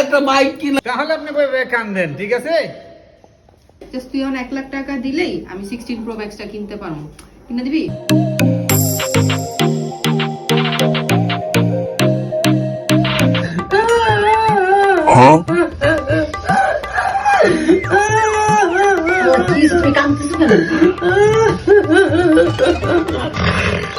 একটা মাইক কিনা তাহলে আপনি কান্দেন ঠিক আছে? তুই এখন এক লাখ টাকা দিলেই আমি সিক্সটিন প্রো ম্যাক্সটা কিনতে পারব। কিনে দিবি? কাঁদবো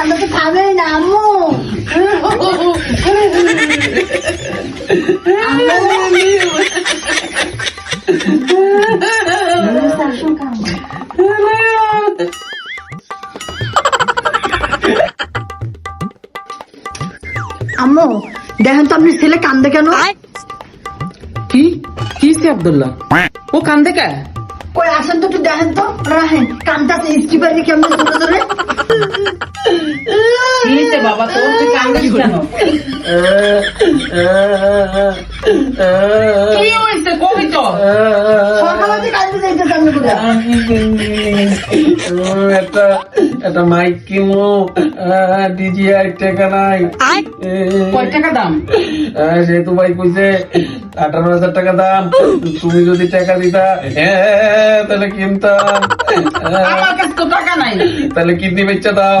কান্দা তো থামেই না আম্মু। আম্মু দেখেন তো আপনি ছেলে কান্দে কেন? কি? কি সে আব্দুল্লাহ? ও কান্দে কে? কই আসেন তো একটু দেখেন তো। রাহেন কান্দাতে স্কিপারে কেমন ধরে ধরে বাবা তোর তুই কান্দিস কেন কি হয়েছে? কবি তো। সকালে কান্দে যাইতেছে আপনি কোথায়? একটা একটা মাইক কিনবো। ডিজি আর টাকা নাই। কয় টাকা দাম? সেহেতু ভাই কইছে আঠারো হাজার টাকা দাম। তুমি যদি টাকা দিতা হ্যাঁ তাহলে কিনতাম। আমার কাছে তো টাকা নাই। তাহলে কিডনি বেচা দাও।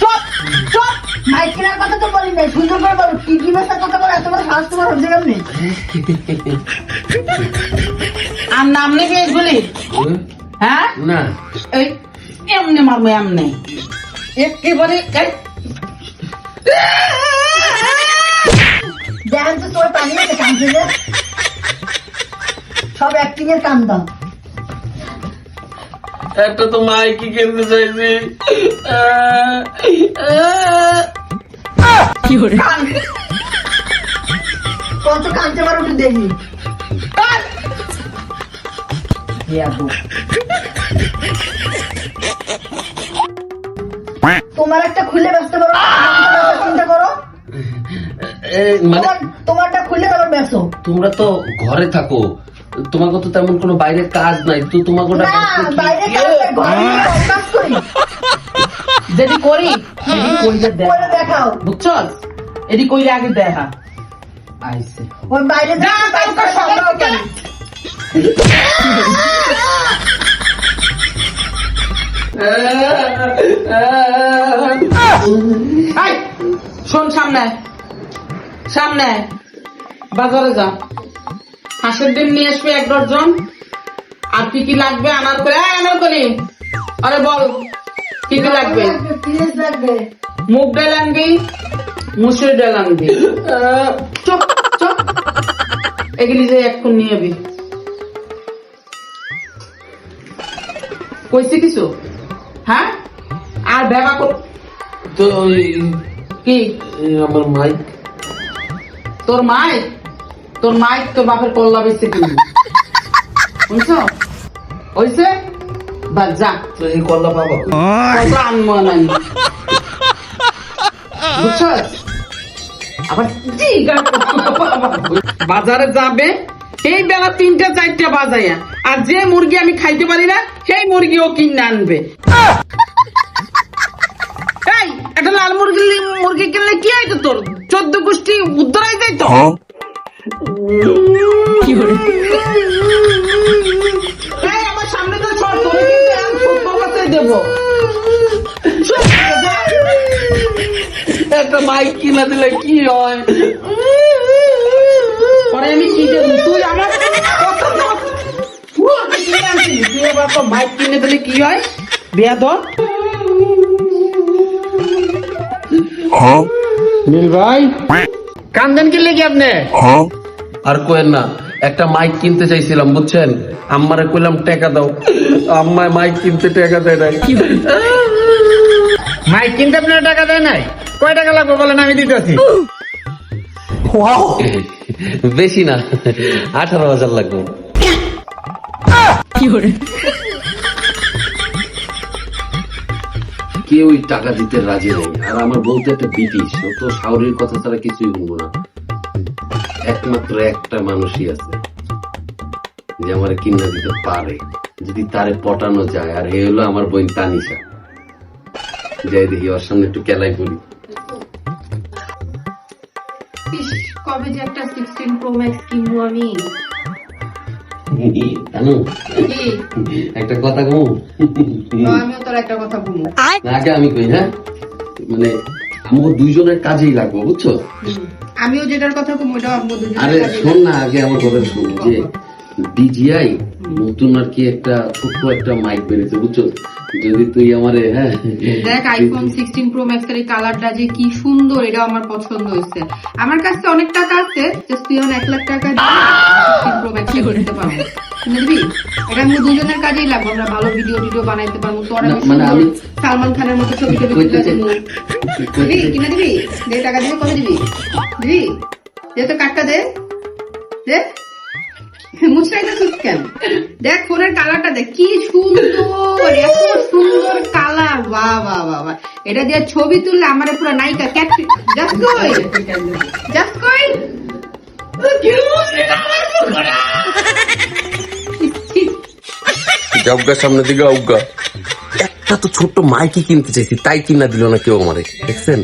চুপ চুপ মাইক কেনার কথা তো বলি নাই সুন্দর করে বলো কি কি কথা বলো এত বড় সাহস তোমার হচ্ছে কেমনি আর নাম নেবে এগুলি হ্যাঁ? না। এই এমনি মারবো এমনি। একেবারে দেখেন তো তোর পানি আছে সব অ্যাক্টিং এর কান্দা একটা তো মাইকি কিনতে চাইছি। আহ, আহ, কত কানতে পারো একটু দেখি। তোমার একটা খুলে ব্যস্ত করো। চিন্তা করো। মানে তোমারটা খুলে তারপর ব্যস্ত। তোমরা তো ঘরে থাকো। তোমাকে তো তেমন কোনো বাইরের কাজ নাই তো তোমাকে ওটা না করতে কি- বাইরে কাজ নাই, ঘরে কাজ করি। দেখ। দেখাও। বুঝছস এটি কইলে আগে দেখা। আইছে ওই বাইরে যা কেন? শোন সামনে। সামনে। বাজারে যা। হাঁসের ডিম নিয়ে আসবে এক ডজন। আর কি কি লাগবে আনার করে? আনার করি আরে বল কি কি লাগবে? মুগ ডাল আনবি মুসুর ডাল আনবি। চুপ চুপ। এগুলি যে এখন নিয়ে যাবি কইছে কিছু? হ্যাঁ? আর ব্যবা কর তো কি? আমার মাইক। তোর মাই তোর মাই তো বাপের কল্লা বেশি কিনবি বুঝছ হইছে? বা যা। তো এই কল্লা পাবো। কত আনব নাই। বুঝছ আবার বাজারে যাবে এই বেলা তিনটা চারটা বাজাইয়া আর যে মুরগি আমি খাইতে পারি না সেই মুরগি ও কিনে আনবে। একটা লাল মুরগি মুরগি কিনলে কি হইতো তোর? চোদ্দ গোষ্ঠী উদ্ধার হয়ে যাইতো? এই, আমার সামনে তো ছড় তোরে কিন্তু আমি ফুটবল কাছে দেবো একটা মাইক কিনা দিলে কি হয়? পরে আমি কি দেবো তুই আমার কথা না পুরো কিনে আনছিলি। তুই এবার তো মাইক কিনে দিলে কি হয়? বিয়া তো? নীল ভাই? কান্দেন কি লেগে আপনি? আর কোয়েন না একটা মাইক কিনতে চাইছিলাম বুঝছেন? আম্মারে কইলাম টাকা দাও। আম্মায় মাইক কিনতে টাকা দেয় নাই। মাইক কিনতে আপনার টাকা দেয় নাই? কয় টাকা লাগবে বলেন আমি দিতেছি। বেশি না আঠারো হাজার লাগবে। কেউই টাকা দিতে রাজি নেই। আর আমার বলতে একটা ব্রিটিশ, ও তো শাওরির কথা ছাড়া কিছুই শুনব না। একমাত্র একটা মানুষই আছে, যে আমার কিনা দিতে পারে, যদি তারে পটানো যায়। আর এ হলো আমার বোন তানিশা। যাই দেখি, ওর সামনে একটু কেলাই করি কবে যে একটা সিক্সটিন প্রো ম্যাক্স কিনবো আমি? একটা কথা কম? আমিও তোর একটা কথা বলব। আগে আমি কই হ্যাঁ? মানে আমাকে দুইজনের কাজেই লাগবো বুঝছ? আমিও যেটার কথা আরে শোন না আগে আমার কথা শোন যে ডিজিআই নতুন আর কি একটা ছোট্ট একটা মাইক বেড়েছে বুঝছ? যদি তুই আমারে হ্যাঁ? দেখ আইফোন সিক্সটিন প্রো ম্যাক্স এর কালারটা যে কি সুন্দর এটা আমার পছন্দ হয়েছে। আমার কাছে অনেক টাকা আছে জাস্ট তুই এক লাখ টাকা সিক্সটিন প্রো ম্যাক্স কিনতে পারব। কিনে এটা আমি দুজনের কাজেই লাগবে আমরা ভালো ভিডিও টিডিও বানাইতে পারব না, মানে আমি- সালমান খানের মতো ছবি টবি কইতে তুলে চাই- দিবো। দিবি কিনে দিবি দে টাকা দিবি কবে দিবি? দিবি দে তো কাটটা দে। দে। দেখ কালারটা দেখ, কি সুন্দর সুন্দর কালার এটা ছবি তুললে আমার সামনে দিকে অজ্ঞা একটা তো ছোট্ট মাইকি কিনতে চাইছি, তাই কিনা দিল না কেউ আমারে। দেখছেন?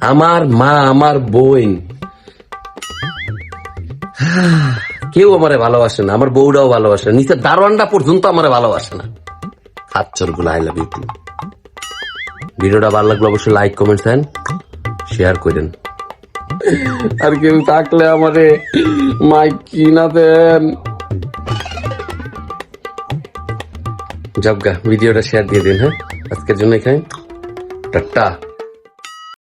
আমার মা, আমার বোন। কেউ আমারে ভালোবাসে না, আমার বউরাও ভালোবাসে না নিচে দারোয়ানটা পর্যন্ত আমারে ভালোবাসে না। হাতচরগুলো আই লাভ ইউ ভিডিওটা ভালো লাগল অবশ্যই লাইক কমেন্ট দেন শেয়ার করেন। আর কেউ থাকলে আমারে মাইক কিনা দেন। জবগা ভিডিওটা শেয়ার দিয়ে দিন হ্যাঁ? আজকের জন্য এখানে। টাটা।